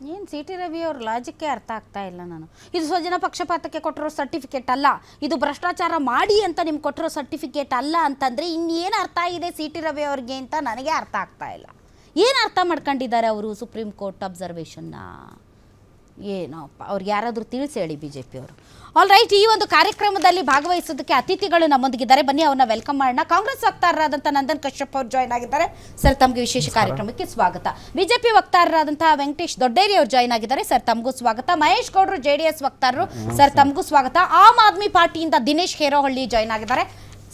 ಏನು C T Ravi ಅವ್ರ ಲಾಜಿಕ್ಕೇ ಅರ್ಥ ಆಗ್ತಾ ಇಲ್ಲ ನಾನು. ಇದು ಸ್ವಜನ ಪಕ್ಷಪಾತಕ್ಕೆ ಕೊಟ್ಟಿರೋ ಸರ್ಟಿಫಿಕೇಟ್ ಅಲ್ಲ. ಇದು ಭ್ರಷ್ಟಾಚಾರ ಮಾಡಿ ಅಂತ ನಿಮ್ಗೆ ಕೊಟ್ಟಿರೋ ಸರ್ಟಿಫಿಕೇಟ್ ಅಲ್ಲ ಅಂತಂದರೆ ಇನ್ನೇನು ಅರ್ಥ ಇದೆ ಸಿ ಟಿ ರವಿ ಅವ್ರಿಗೆ ಅಂತ ನನಗೆ ಅರ್ಥ ಆಗ್ತಾ ಇಲ್ಲ. ಏನು ಅರ್ಥ ಮಾಡ್ಕೊಂಡಿದ್ದಾರೆ ಅವರು ಸುಪ್ರೀಂ ಕೋರ್ಟ್ ಅಬ್ಸರ್ವೇಷನ್ನ ಏನೋಪ್ಪ ಅವ್ರಿಗೆ ಯಾರಾದರೂ ತಿಳಿಸಿ ಹೇಳಿ ಬಿ ಜೆ ಪಿಯವರು ಆಲ್ ರೈಟ್ ಈ ಒಂದು ಕಾರ್ಯಕ್ರಮದಲ್ಲಿ ಭಾಗವಹಿಸೋದಕ್ಕೆ ಅತಿಥಿಗಳು ನಮ್ಮೊಂದಿಗಿದ್ದಾರೆ. ಬನ್ನಿ ಅವ್ರನ್ನ ವೆಲ್ಕಮ್ ಮಾಡೋಣ. ಕಾಂಗ್ರೆಸ್ ವಕ್ತಾರರಾದಂಥ ನಂದನ್ ಕಶ್ಯಪ್ ಅವರು ಜಾಯ್ನ್ ಆಗಿದ್ದಾರೆ. ಸರ್ ತಮಗೆ ವಿಶೇಷ ಕಾರ್ಯಕ್ರಮಕ್ಕೆ ಸ್ವಾಗತ. ಬಿಜೆಪಿ ವಕ್ತಾರರಾದಂಥ ವೆಂಕಟೇಶ್ ದೊಡ್ಡೇರಿ ಅವರು ಜಾಯ್ನ್ ಆಗಿದ್ದಾರೆ. ಸರ್ ತಮಗೂ ಸ್ವಾಗತ. ಮಹೇಶ್ ಗೌಡರು ಜೆ ಡಿ ಎಸ್ ವಕ್ತಾರರು ಸರ್ ತಮಗೂ ಸ್ವಾಗತ. ಆಮ್ ಆದ್ಮಿ ಪಾರ್ಟಿಯಿಂದ ದಿನೇಶ್ ಹೇರೋಹಳ್ಳಿ ಜಾಯ್ನ್ ಆಗಿದ್ದಾರೆ.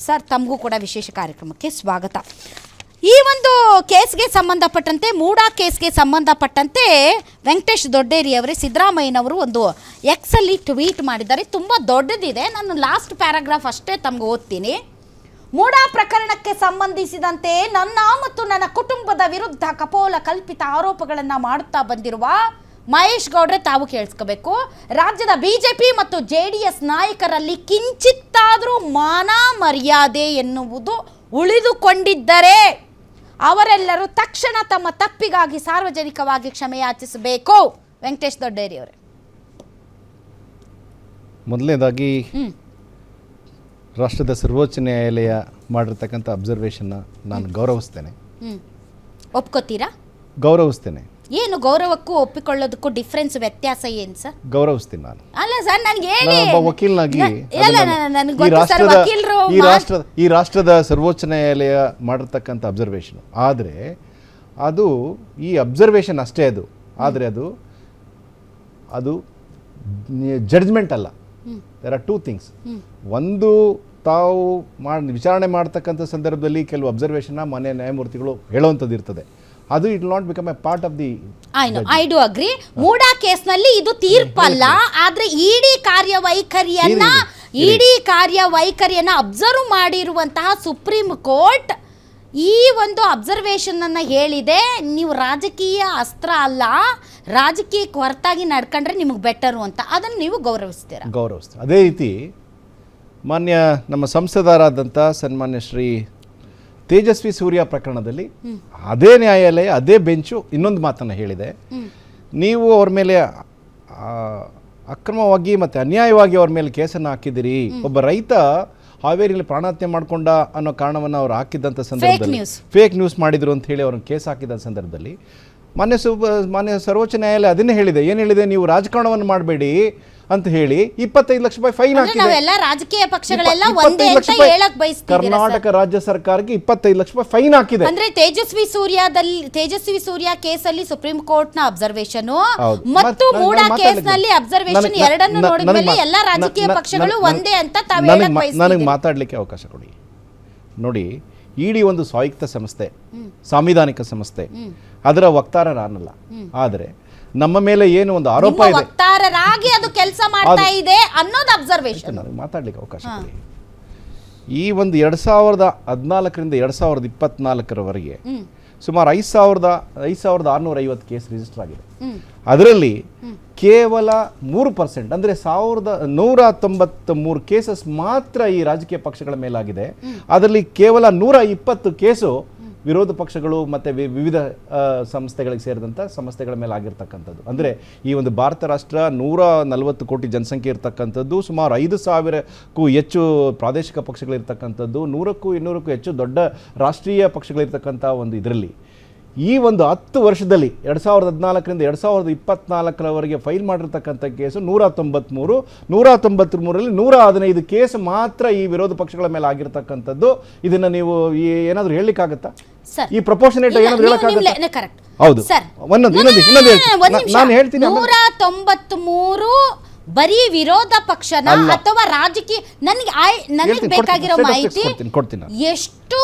ಸರ್ ತಮಗೂ ಕೂಡ ವಿಶೇಷ ಕಾರ್ಯಕ್ರಮಕ್ಕೆ ಸ್ವಾಗತ. ಈ ಒಂದು ಕೇಸ್ಗೆ ಸಂಬಂಧಪಟ್ಟಂತೆ, ಮೂಡಾ ಕೇಸ್ಗೆ ಸಂಬಂಧಪಟ್ಟಂತೆ ವೆಂಕಟೇಶ್ ದೊಡ್ಡೇರಿ ಅವರೇ ಸಿದ್ದರಾಮಯ್ಯನವರು ಒಂದು ಎಕ್ಸಲ್ಲಿ ಟ್ವೀಟ್ ಮಾಡಿದ್ದಾರೆ. ತುಂಬ ದೊಡ್ಡದಿದೆ. ನಾನು ಲಾಸ್ಟ್ ಪ್ಯಾರಾಗ್ರಾಫ್ ಅಷ್ಟೇ ತಮ್ಗೆ ಓದ್ತೀನಿ. ಮೂಡಾ ಪ್ರಕರಣಕ್ಕೆ ಸಂಬಂಧಿಸಿದಂತೆ ನನ್ನ ಮತ್ತು ನನ್ನ ಕುಟುಂಬದ ವಿರುದ್ಧ ಕಪೋಲ ಕಲ್ಪಿತ ಆರೋಪಗಳನ್ನು ಮಾಡುತ್ತಾ ಬಂದಿರುವ ಮಹೇಶ್ ಗೌಡ್ರೆ ತಾವು ಕೇಳಿಸ್ಕೋಬೇಕು. ರಾಜ್ಯದ ಬಿಜೆಪಿ ಮತ್ತು ಜೆ ಡಿ ಎಸ್ ನಾಯಕರಲ್ಲಿ ಕಿಂಚಿತ್ತಾದರೂ ಮಾನ ಮರ್ಯಾದೆ ಎನ್ನುವುದು ಉಳಿದುಕೊಂಡಿದ್ದರೆ ಅವರೆಲ್ಲರೂ ತಕ್ಷಣ ತಮ್ಮ ತಪ್ಪಿಗಾಗಿ ಸಾರ್ವಜನಿಕವಾಗಿ ಕ್ಷಮೆಯಾಚಿಸಬೇಕು ವೆಂಕಟೇಶ್ ದೊಡ್ಡೇರಿ ಅವರೇ ಮೊದಲನೇದಾಗಿ ರಾಷ್ಟ್ರದ ಸರ್ವೋಚ್ಚ ನ್ಯಾಯಾಲಯ ಮಾಡಿರ್ತಕ್ಕಂಥ ಅಬ್ಸರ್ವೇಷನ್ನ ನಾನು ಗೌರವಿಸ್ತೇನೆ. ಒಪ್ಕೋತೀರಾ? ಗೌರವಿಸ್ತೇನೆ. ಏನು ಗೌರವಕ್ಕೂ ಒಪ್ಪಿಕೊಳ್ಳೋದಕ್ಕೂ ಡಿಫ್ರೆನ್ಸ್ ವ್ಯತ್ಯಾಸ ಏನು ಸರ್? ಗೌರವಿಸ್ತೀನಿ ನಾನು. ಅಲ್ಲ ಸರ್ ನನಗೆ ಹೇಳಿ. ನಾನೊಬ್ಬ ವಕೀಲನಾಗಿ ಇಲ್ಲ ಅದನ್ನ- ನನಗೆ ಈ ಗೊತ್ತು ಸರ್ ರಾಷ್ಟ್ರದ ವಕೀಲರು ಈ ರಾಷ್ಟ್ರದ ಈ ರಾಷ್ಟ್ರದ ಸರ್ವೋಚ್ಚ ನ್ಯಾಯಾಲಯ ಮಾಡಿರ್ತಕ್ಕಂಥ ಅಬ್ಸರ್ವೇಷನ್ ಆದರೆ ಅದು ಈ ಅಬ್ಸರ್ವೇಷನ್ ಅಷ್ಟೇ ಅದು. ಆದರೆ ಅದು ಅದು ಜಡ್ಜ್ಮೆಂಟ್ ಅಲ್ಲ. ದೇರ್ ಆರ್ ಟೂ ಥಿಂಗ್ಸ್ ಒಂದು ತಾವು ಮಾಡಿ ವಿಚಾರಣೆ ಮಾಡ್ತಕ್ಕಂಥ ಸಂದರ್ಭದಲ್ಲಿ ಕೆಲವು ಅಬ್ಸರ್ವೇಷನ್ನ ಮನೆ ನ್ಯಾಯಮೂರ್ತಿಗಳು ಹೇಳುವಂಥದ್ದು ಇರ್ತದೆ. ಅದು it not become a part of the I know I do agree MUDA ಕೇಸ್ನಲ್ಲಿ ಇದು ತೀರ್ಪಲ್ಲ ಆದ್ರೆ ಇಡಿ ಕಾರ್ಯವೈಖರಿಯನ್ನ ಇಡೀ ಕಾರ್ಯವೈಖರಿಯನ್ನ ಅಬ್ಸರ್ವ್ ಮಾಡಿರುವಂತಹ ಸುಪ್ರೀಂ ಕೋರ್ಟ್ ಈ ಒಂದು ಅಬ್ಸರ್ವೇಷನ್ ಅನ್ನ ಹೇಳಿದೆ. ನೀವು ರಾಜಕೀಯ ಅಸ್ತ್ರ ಅಲ್ಲ ರಾಜಕೀಯಕ್ಕೆ ಹೊರತಾಗಿ ನಡ್ಕೊಂಡ್ರೆ ನಿಮಗೆ ಬೆಟರು ಅಂತ. ಅದನ್ನು ನೀವು ಗೌರವಿಸ್ತೀರ? ಗೌರವಿಸ್ತಾರೆ ಅದೇ ರೀತಿ ಮಾನ್ಯ ನಮ್ಮ ಸಂಸದರಾದಂಥ ಸನ್ಮಾನ್ಯ ಶ್ರೀ ತೇಜಸ್ವಿ ಸೂರ್ಯ ಪ್ರಕರಣದಲ್ಲಿ ಅದೇ ನ್ಯಾಯಾಲಯ ಅದೇ ಬೆಂಚು ಇನ್ನೊಂದು ಮಾತನ್ನು ಹೇಳಿದೆ. ನೀವು ಅವ್ರ ಮೇಲೆ ಅಕ್ರಮವಾಗಿ ಮತ್ತು ಅನ್ಯಾಯವಾಗಿ ಅವ್ರ ಮೇಲೆ ಕೇಸನ್ನು ಹಾಕಿದಿರಿ ಒಬ್ಬ ರೈತ ಹಾವೇರಿಯಲ್ಲಿ ಪ್ರಾಣಹತ್ಯೆ ಮಾಡ್ಕೊಂಡ ಅನ್ನೋ ಕಾರಣವನ್ನು ಅವ್ರು ಹಾಕಿದ್ದಂಥ ಸಂದರ್ಭದಲ್ಲಿ ಫೇಕ್ ನ್ಯೂಸ್ ಮಾಡಿದ್ರು ಅಂತ ಹೇಳಿ ಅವ್ರನ್ನ ಕೇಸ್ ಹಾಕಿದ ಸಂದರ್ಭದಲ್ಲಿ ಮಾನ್ಯ ಸು ಮಾನ್ಯ ಸರ್ವೋಚ್ಚ ನ್ಯಾಯಾಲಯ ಅದನ್ನೇ ಹೇಳಿದೆ. ಏನು ಹೇಳಿದೆ? ನೀವು ರಾಜಕಾರಣವನ್ನು ಮಾಡಬೇಡಿ ಅಂತ ಹೇಳಿ ಇಪ್ಪತ್ತೈದು ಲಕ್ಷ ರೂಪಾಯಿ ಫೈನ್ ನಾವೆಲ್ಲ ರಾಜಕೀಯ ಪಕ್ಷಗಳೆಲ್ಲ ಒಂದೇ ಅಂತ ಹೇಳಕ್ ಬಯಸ್ತೀವಿ ಕರ್ನಾಟಕ ರಾಜ್ಯ ಸರ್ಕಾರಕ್ಕೆ ಇಪ್ಪತ್ತೈದು ಲಕ್ಷ ರೂಪಾಯಿ ಫೈನ್ ಹಾಕಿದೆ. ಅಂದ್ರೆ ತೇಜಸ್ವಿ ಸೂರ್ಯದಲ್ಲಿ ತೇಜಸ್ವಿ ಸೂರ್ಯ ಕೇಸಲ್ಲಿ ಸುಪ್ರೀಂ ಕೋರ್ಟ್ನ ಅಬ್ಸರ್ವೇಷನ್ ಮತ್ತು ಮೂಡ ಕೇಸ್ನಲ್ಲಿ. ಅಬ್ಸರ್ವೇಷನ್ ಎರಡನ್ನು ನೋಡಿದ್ಮೇಲೆ ಎಲ್ಲಾ ರಾಜಕೀಯ ಪಕ್ಷಗಳು ಒಂದೇ ಅಂತ ತಾವೇ ನನಗೆ. ಮಾತಾಡಲಿಕ್ಕೆ ಅವಕಾಶ ಕೊಡಿ. ನೋಡಿ ಇಡಿ ಒಂದು ಸ್ವಾಯುಕ್ತ ಸಂಸ್ಥೆ ಸಾಂವಿಧಾನಿಕ ಸಂಸ್ಥೆ. ಅದರ ವಕ್ತಾರ ನಾನಲ್ಲ ಆದರೆ ನಮ್ಮ ಮೇಲೆ ಏನು ಒಂದು ಆರೋಪ ಇದೆ? ವಕ್ತಾರರಾಗಿ ಅದು ಕೆಲಸ ಮಾಡ್ತಾ ಇದೆ ಅನ್ನೋದು ಅಬ್ಸರ್ವೇಷನ್ ನನಗೆ ಮಾತಾಡ್ಲಿಕ್ಕೆ ಅವಕಾಶ ಇದೆ ಈ ಒಂದು ಎರಡ್ ಸಾವಿರದ ಹದಿನಾಲ್ಕರಿಂದ ಎರಡ್ ಸಾವಿರದ ಇಪ್ಪತ್ನಾಲ್ಕರವರೆಗೆ ಸುಮಾರು ಐದು ಸಾವಿರದ ಐದು ಸಾವಿರದ ಆರುನೂರ ಐವತ್ತು ಕೇಸ್ ರಿಜಿಸ್ಟರ್ ಆಗಿದೆ. ಅದರಲ್ಲಿ ಕೇವಲ ಮೂರು ಪರ್ಸೆಂಟ್ ಅಂದರೆ ಸಾವಿರದ ನೂರ ತೊಂಬತ್ತ ಮೂರು ಕೇಸಸ್ ಮಾತ್ರ ಈ ರಾಜಕೀಯ ಪಕ್ಷಗಳ ಮೇಲಾಗಿದೆ. ಅದರಲ್ಲಿ ಕೇವಲ ನೂರ ಇಪ್ಪತ್ತು ಕೇಸು ವಿರೋಧ ಪಕ್ಷಗಳು ಮತ್ತು ವಿವಿಧ ಸಂಸ್ಥೆಗಳಿಗೆ ಸೇರಿದಂಥ ಸಂಸ್ಥೆಗಳ ಮೇಲೆ ಆಗಿರ್ತಕ್ಕಂಥದ್ದು. ಅಂದರೆ ಈ ಒಂದು ಭಾರತ ರಾಷ್ಟ್ರ ನೂರ ನಲವತ್ತು ಕೋಟಿ ಜನಸಂಖ್ಯೆ ಇರ್ತಕ್ಕಂಥದ್ದು, ಸುಮಾರು ಐದು ಸಾವಿರಕ್ಕೂ ಹೆಚ್ಚು ಪ್ರಾದೇಶಿಕ ಪಕ್ಷಗಳಿರ್ತಕ್ಕಂಥದ್ದು, ನೂರಕ್ಕೂ ಇನ್ನೂರಕ್ಕೂ ಹೆಚ್ಚು ದೊಡ್ಡ ರಾಷ್ಟ್ರೀಯ ಪಕ್ಷಗಳಿರ್ತಕ್ಕಂಥ ಒಂದು ಇದರಲ್ಲಿ. ಈ ಒಂದು ಹತ್ತು ವರ್ಷದಲ್ಲಿ ಎರಡು ಸಾವಿರದ ಹದಿನಾಲ್ಕರಿಂದ ಎರಡು ಸಾವಿರದ ಇಪ್ಪತ್ನಾಲ್ಕರವರೆಗೆ ಫೈಲ್ ಮಾಡಿರ್ತಕ್ಕಂಥ ಕೇಸು ನೂರ ತೊಂಬತ್ತ್ಮೂರು ನೂರ ತೊಂಬತ್ತ್ಮೂರರಲ್ಲಿ ನೂರ ಹದಿನೈದು ಕೇಸ್ ಮಾತ್ರ ಈ ವಿರೋಧ ಪಕ್ಷಗಳ ಮೇಲೆ ಆಗಿರ್ತಕ್ಕಂಥದ್ದು. ಇದನ್ನು ನೀವು ಈ- ಏನಾದರೂ ಹೇಳಲಿಕ್ಕಾಗತ್ತಾ? ಸರ್ ಈ ಪ್ರಪೋರ್ಷನೇಟ್ ಏನಾದರೂ ಹೇಳಕ್ಕಾಗುತ್ತೆ? ಹೌದು. ಸರ್ ಒಂದೊಂದು, ಇನ್ನೊಂದು, ಇನ್ನೊಂದು. ನಾನು ಹೇಳ್ತೀನಿ ನೂರ ತೊಂಬತ್ಮೂರು ಬರೀ ವಿರೋಧ ಪಕ್ಷನ. ಅಥವಾ ರಾಜಕೀಯ ನನಗೆ ನನಗೆ ಬೇಕಾಗಿರೋ ಮಾಹಿತಿ ಎಷ್ಟು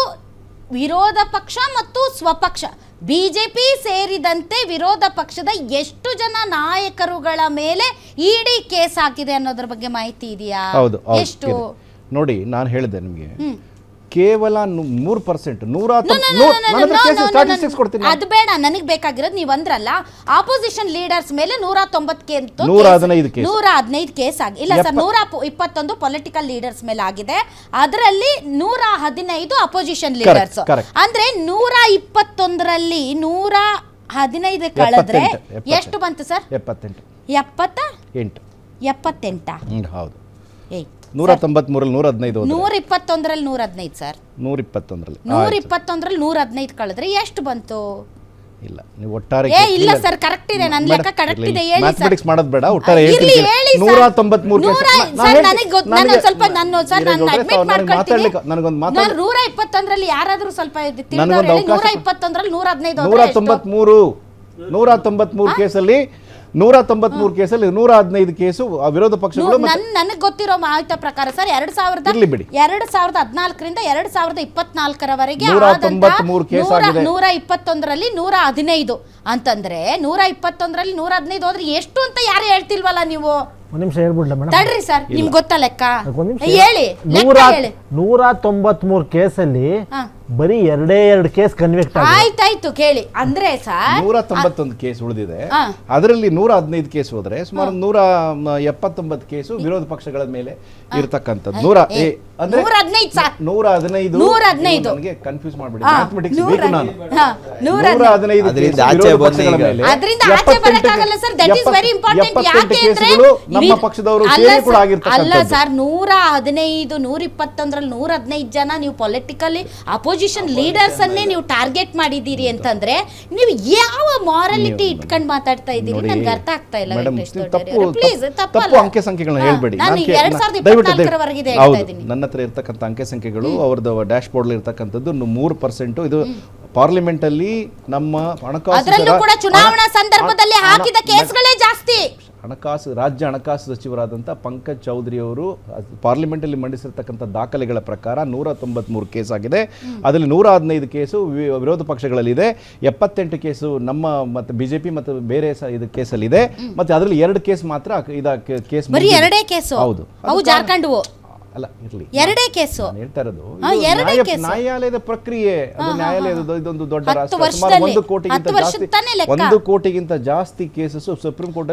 ವಿರೋಧ ಪಕ್ಷ ಮತ್ತು ಸ್ವಪಕ್ಷ. ಬಿಜೆಪಿ ಸೇರಿದಂತೆ ವಿರೋಧ ಪಕ್ಷದ ಎಷ್ಟು ಜನ ನಾಯಕರುಗಳ ಮೇಲೆ ಇಡಿ ಕೇಸ್ ಹಾಕಿದೆ ಅನ್ನೋದ್ರ ಬಗ್ಗೆ ಮಾಹಿತಿ ಇದೆಯಾ? ಹೌದು ಹೌದು, ಎಷ್ಟು? ಇದೆ. ನೋಡಿ ನಾನು ಹೇಳಿದೆ ನಿಮಗೆ. ಕೇವಲ ಮೂರು ಪರ್ಸೆಂಟ್ ನೂರ ಸ್ಟಾಟಿಸ್ಟಿಕ್ಸ್ ಕೊಡ್ತೀನಿ ಅದು ಬೇಡ ನನಗೆ ಬೇಕಾಗಿರೋದು ನೀವು ಅಂದ್ರಲ್ಲ ಆಪೋಸಿಷನ್ ಲೀಡರ್ಸ್ ಮೇಲೆ ನೂರ ತೊಂಬತ್ತಕ್ಕೆ ನೂರ ಹದಿನೈದು ಕೇಸ್. ನೂರ ಹದಿನೈದು ಕೇಸ್ ಆಗಿ ಇಲ್ಲ ಸರ್ ನೂರ ಇಪ್ಪತ್ತೊಂದು ಪೊಲಿಟಿಕಲ್ ಲೀಡರ್ಸ್ ಮೇಲೆ ಆಗಿದೆ. ಅದರಲ್ಲಿ ನೂರ ಹದಿನೈದು ಅಪೋಸಿಷನ್ ಲೀಡರ್ಸ್ ಅಂದ್ರೆ ನೂರ ಇಪ್ಪತ್ತೊಂದರಲ್ಲಿ ನೂರ ಹದಿನೈದು ಕಳೆದ್ರೆ ಎಷ್ಟು ಬಂತು ಸರ್? ಎಪ್ಪತ್ತೆಂಟು. ಎಪ್ಪತ್ತ? ಎಂಟು. ಎಪ್ಪತ್ತೆಂಟ? ಹೌದು. ಏಯ್ ನೂರ ತೊಂಬತ್ಮೂರಲ್ಲಿ ನೂರ ಹದಿನೈದು ನೂರ ಇಪ್ಪತ್ತೊಂದರಲ್ಲಿ ನೂರ ಹದಿನೈದು ಸರ್. ನೂರ ಇಪ್ಪತ್ತೊಂದರಲ್ಲಿ ನೂರ ಇಪ್ಪತ್ತೊಂದರಲ್ಲಿ ನೂರ ಹದಿನೈದು ಕಳೆದ್ರೆ ಎಷ್ಟು ಬಂತು? ಇಲ್ಲ ನೀವು ಒಟ್ಟಾರೆ ಏ ಇಲ್ಲ ಸರ್ ಕರೆಕ್ಟ್ ಇದೆ. ನನ್ನ ಲೆಕ್ಕ ಕರೆಕ್ಟ್ ಇದೆ ಹೇಳಿ ಸರ್. ಮ್ಯಾಥಮೆಟಿಕ್ಸ್ ಮಾಡೋದು ಬೇಡ ಒಟ್ಟಾರೆ ಹೇಳ್ತೀನಿ ಹೇಳಿ ನೂರ. ತೊಂಬತ್ಮೂರು ನೂರ- ಸರ್, ನನಗೆ ಗೊತ್ತು, ನಾನು ಸ್ವಲ್ಪ ನಾನು ಸರ್ ನಾನು ಅಡ್ಮಿಟ್ ಮಾಡ್ಕೊಳ್ತೀನಿ. ನನಗೊಂದು ನಾನು ಮಾತಾಡ ನೂರ ಇಪ್ಪತ್ತೊಂದರಲ್ಲಿ ಯಾರಾದ್ರೂ ಸ್ವಲ್ಪ ತಿಳಿದವ್ರು ನನಗೊಂದು ನೂರ ಇಪ್ಪತ್ತೊಂದರಲ್ಲಿ ನೂರ ಹದಿನೈದು ನೂರ ತೊಂಬತ್ಮೂರು ನೂರ ತೊಂಬತ್ಮೂರು ಕೇಸಲ್ಲಿ ನೂರ ತೊಂಬತ್ಮೂರು ಕೇಸಲ್ಲಿ ನೂರ ಹದಿನೈದು ಕೇಸು ವಿರೋಧ ಪಕ್ಷಗಳು ನನ್ ನನಗೆ ಗೊತ್ತಿರೋ ಮಾಹಿತಿ ಪ್ರಕಾರ ಸರ್ ಎರಡ್ ಸಾವಿರದ ಬಿಡಿ. ಎರಡ್ ಸಾವಿರದ ಹದಿನಾಲ್ಕರಿಂದ ಎರಡ್ ಸಾವಿರದ ಇಪ್ಪತ್ನಾಲ್ಕರವರೆಗೆ ನೂರ ಆದಂತ ತೊಂಬತ್ಮೂರು ಕೇಸ್ ಆಗಿದೆ. ನೂರ ಇಪ್ಪತ್ತೊಂದರಲ್ಲಿ ನೂರ ಹದಿನೈದು ಅಂತಂದ್ರೆ ನೂರ ಇಪ್ಪತ್ತೊಂದರಲ್ಲಿ ನೂರ ಹದಿನೈದು ಹೋದ್ರೆ ಎಷ್ಟು ಅಂತ ಯಾರು ಹೇಳ್ತಿಲ್ವಲ್ಲ ನೀವು ಒಂದು ನಿಮಿಷ ಹೇಳ್ಬಿಡ್ಲ ಮೇಡಮ್? ತಡ್ರಿ ಸರ್ ನಿಮ್ಗೆ ಗೊತ್ತಾ ಲೆಕ್ಕ? ಒಂದ್ ನಿಮಿಷ ಹೇಳಿ ನೂರ ಲೆಕ್ಕ ಹೇಳಿ. ನೂರ ತೊಂಬತ್ಮೂರು ಕೇಸಲ್ಲಿ. ಬರೀ ಎರಡೇ ಎರಡು ಕೇಸ್ ಕನ್ವಿಕ್ಟ್ ಆಗಿದೆ. ಆಯ್ತಾಯ್ತು ಕೇಳಿ. ಅಂದ್ರೆ ಸರ್ ನೂರ ತೊಂಬತ್ತೊಂದು ಕೇಸ್ ಉಳಿದಿದೆ. ಅದರಲ್ಲಿ ನೂರ ಹದಿನೈದು ಕೇಸ್ ಹೋದ್ರೆ ಸುಮಾರು ನೂರ ಮ, ಎಪ್ಪತ್ತೊಂಬತ್ತು ಕೇಸು ವಿರೋಧ ಪಕ್ಷಗಳ ಮೇಲೆ ಇರತಕ್ಕಂಥದ್ದು. ನೂರ ಏ, ಅಂದ್ರೆ ನೂರ ಹದಿನೈದು ಸರ್. ನೂರ ಹದಿನೈದು ನೂರ ಹದಿನೈದು. ನನಗೆ ಕನ್ಫ್ಯೂಸ್ ಮಾಡ್ಬಿಡಿ. ಮ್ಯಾಥಮೆಟಿಕ್ಸ್ ನೂರ- ಬೇಕು ನಾನು. ಹಾ, ನೂರ ನೂರ ಹದಿನೈದು ಅದರಿಂದ ಆಚೆ ವಿರೋಧ ಈಗ. ಅದರಿಂದ ಆಚೆ ಎಪ್ಪತ್ತೆಂಟು ಬರಕ್ಕಾಗಲ್ಲ sir. That is very important ಯಾಕೆ ಅಂದ್ರೆ ಕೇಸುಗಳು ನಮ್ಮ ಪಕ್ಷದವರು ಅಲ್ಲ ಸೇರಿ ಕೂಡ ಸರ್, ಅಲ್ಲ ಸರ್ ನೂರ ಹದಿನೈದು ನೂರ ಇಪ್ಪತ್ತೊಂದ್ರಲ್ಲಿ ನೂರ ಹದಿನೈದು ಜನ ನೀವು ಪೊಲಿಟಿಕಲಿ ಅಪೋಸಿಷನ್ ಲೀಡರ್ಸ್ ಅನ್ನೇ ನೀವು ಟಾರ್ಗೆಟ್ ಮಾಡಿದ್ದೀರಿ ಅಂತಂದ್ರೆ ನೀವು ಯಾವ ಮಾರಾಲಿಟಿ ಇಟ್ಕೊಂಡು ಮಾತಾಡ್ತಾ ಇದ್ದೀರಿ? ನನ್ಗೆ ಅರ್ಥ ಆಗ್ತಾ ಇಲ್ಲ ಪ್ಲೀಸ್ ತಪ್ಪು. ಅಂಕೆ ಸಂಖ್ಯೆಗಳನ್ನ ಹೇಳ್ಬೇಡಿ. ನಾನು ಎರಡ್ ಸಾವಿರದ ಹೇಳ್ತಾ ಇದ್ದೀನಿ. ನನ್ನ ಹತ್ರ ಇರ್ತಕ್ಕಂಥ ಅಂಕೆ ಸಂಖ್ಯೆಗಳು ಅವ್ರದ್ದು ಡ್ಯಾಶ್ ಬೋರ್ಡ್ ಇರ್ತಕ್ಕಂಥದ್ದು ಮೂರು ಪರ್ಸೆಂಟ್ ಇದು ಪಾರ್ಲಿಮೆಂಟ್ ಅಲ್ಲಿ ನಮ್ಮ ಹಣಕಾಸು ಅದರಲ್ಲೂ ಕೂಡ ಚುನಾವಣಾ ಸಂದರ್ಭದಲ್ಲಿ ಹಾಕಿದ ಕೇಸ್ಗಳೇ ಜಾಸ್ತಿ. ಹಣಕಾಸು ರಾಜ್ಯ ಹಣಕಾಸು ಸಚಿವರಾದಂಥ ಪಂಕಜ್ ಚೌಧರಿ ಅವರು ಪಾರ್ಲಿಮೆಂಟಲ್ಲಿ ಮಂಡಿಸಿರ್ತಕ್ಕಂಥ ದಾಖಲೆಗಳ ಪ್ರಕಾರ ನೂರ ತೊಂಬತ್ಮೂರು ಕೇಸ್ ಆಗಿದೆ. ಅದರಲ್ಲಿ ನೂರ ಹದಿನೈದು ಕೇಸು ವಿರೋಧ ಪಕ್ಷಗಳಲ್ಲಿದೆ. ಎಪ್ಪತ್ತೆಂಟು ಕೇಸು ನಮ್ಮ ಮತ್ತು ಬಿಜೆಪಿ ಮತ್ತು ಬೇರೆ ಇದು ಕೇಸಲ್ಲಿದೆ. ಮತ್ತೆ ಅದರಲ್ಲಿ ಎರಡು ಕೇಸ್ ಮಾತ್ರ ಇದ ಕೇಸ್ ಬರೀ ಎರಡೇ ಕೇಸು. ಹೌದು. ಅಲ್ಲ ಇರಲಿ. ಎರಡೇ ಕೇಸು. ಹೇಳ್ತಾ ಇರೋದು. ನ್ಯಾಯಾಲಯದ ಪ್ರಕ್ರಿಯೆ. ಅದು ನ್ಯಾಯಾಲಯದ ಇದೊಂದು ದೊಡ್ಡ ರಾಷ್ಟ್ರ. ಸುಮಾರು ಒಂದು ಕೋಟಿಗಿಂತ ಜಾಸ್ತಿ ಒಂದು ಕೋಟಿಗಿಂತ ಜಾಸ್ತಿ ಕೇಸಸ್ ಸುಪ್ರೀಂ ಕೋರ್ಟ್